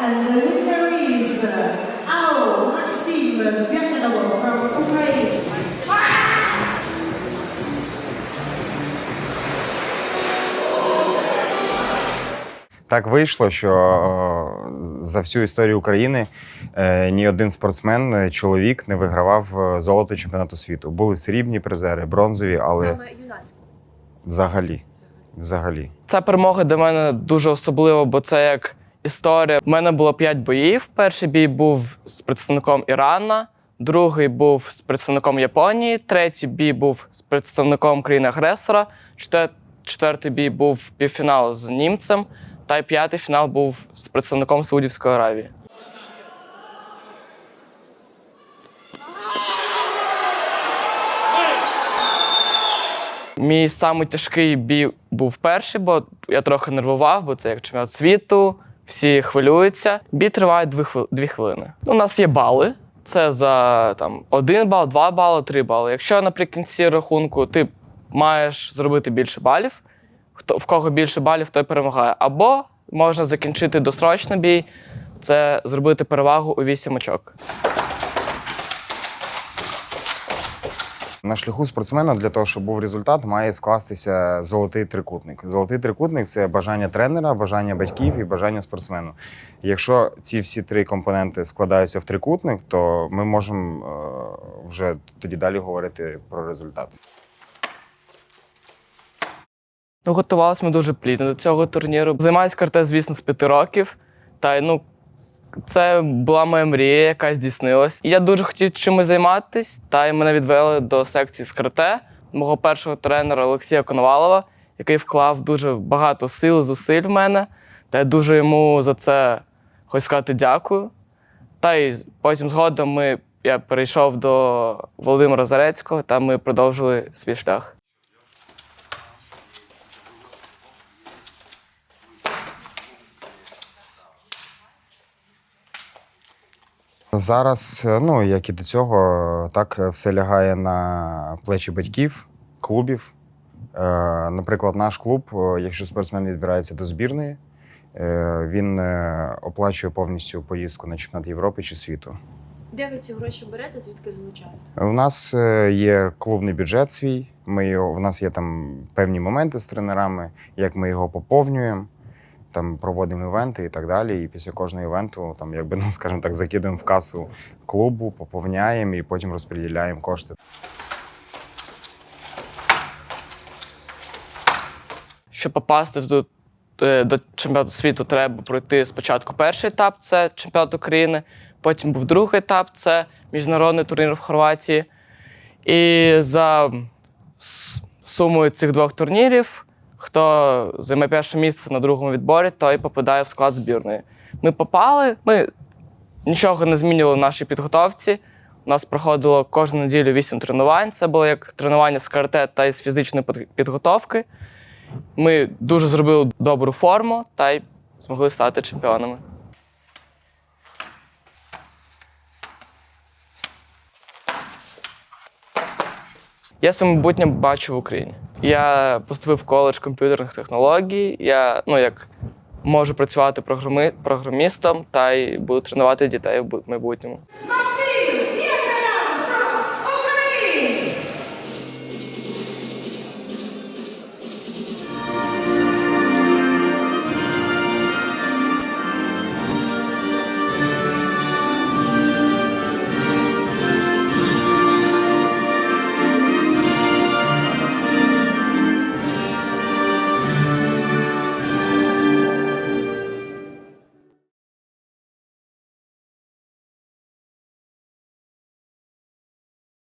And the winner is Ao Maxim Vyakinov from Ukraine. Так вийшло, що е, за всю історію України е, ні один спортсмен, е, чоловік, не вигравав золото чемпіонату світу. Були срібні призери, бронзові, але Саме юнацьку. взагалі. Взагалі. Ця перемога для мене дуже особлива, бо це як історія. У мене було п'ять боїв. Перший бій був з представником Ірана, другий був з представником Японії, третій бій був з представником країни-агресора, четвертий бій був півфінал з німцем, та й п'ятий фінал був з представником Саудівської Аравії. Мій самий тяжкий бій був перший, бо я трохи нервував, бо це як чемпіонат світу, всі хвилюються. Бій триває дві, хвили- дві хвилини. У нас є бали. Це за там один бал, два бали, три бали. Якщо наприкінці рахунку ти маєш зробити більше балів, хто в кого більше балів, той перемагає. Або можна закінчити досрочний бій, це зробити перевагу у вісім очок. На шляху спортсмена для того, щоб був результат, має скластися золотий трикутник. Золотий трикутник це бажання тренера, бажання батьків і бажання спортсмену. Якщо ці всі три компоненти складаються в трикутник, то ми можемо е, вже тоді далі говорити про результат. Готувалися ми дуже плідно до цього турніру. Займаюся карате, звісно, з п'яти років. Та ну, це була моя мрія, яка здійснилась. Я дуже хотів чимось займатися, та й мене відвели до секції з карате мого першого тренера Олексія Коновалова, який вклав дуже багато сил, зусиль в мене. Та я дуже йому за це хочу сказати дякую. Та й потім згодом ми, я перейшов до Володимира Зарецького, та ми продовжили свій шлях. Зараз, е, ну як і до цього, так е, все лягає на плечі батьків, клубів. Е, Наприклад, наш клуб, якщо спортсмен відбирається до збірної, він оплачує повністю поїздку на чемпіонат Європи чи світу. Де ви ці гроші берете, звідки залучаєте? У нас є клубний бюджет свій. Ми в нас є там певні моменти з тренерами, як ми його поповнюємо, там проводимо івенти і так далі. І після кожного івенту, там, якби ну, скажімо так, закидуємо в касу клубу, поповняємо і потім розподіляємо кошти. Щоб попасти тут е, до чемпіонату світу, треба пройти спочатку перший етап це чемпіонат України, потім був другий етап це міжнародний турнір в Хорватії. І за сумою цих двох турнірів, хто займе перше місце на другому відборі, той попадає в склад збірної. Ми попали, ми нічого не змінювали в нашій підготовці. У нас проходило кожну неділю вісім тренувань. Це було як тренування з карате та із фізичної підготовки. Ми дуже зробили добру форму та й змогли стати чемпіонами. Я своє майбутнє бачу в Україні. Я поступив в коледж комп'ютерних технологій. Я ну, як можу працювати програми, програмістом та й буду тренувати дітей в бу- майбутньому.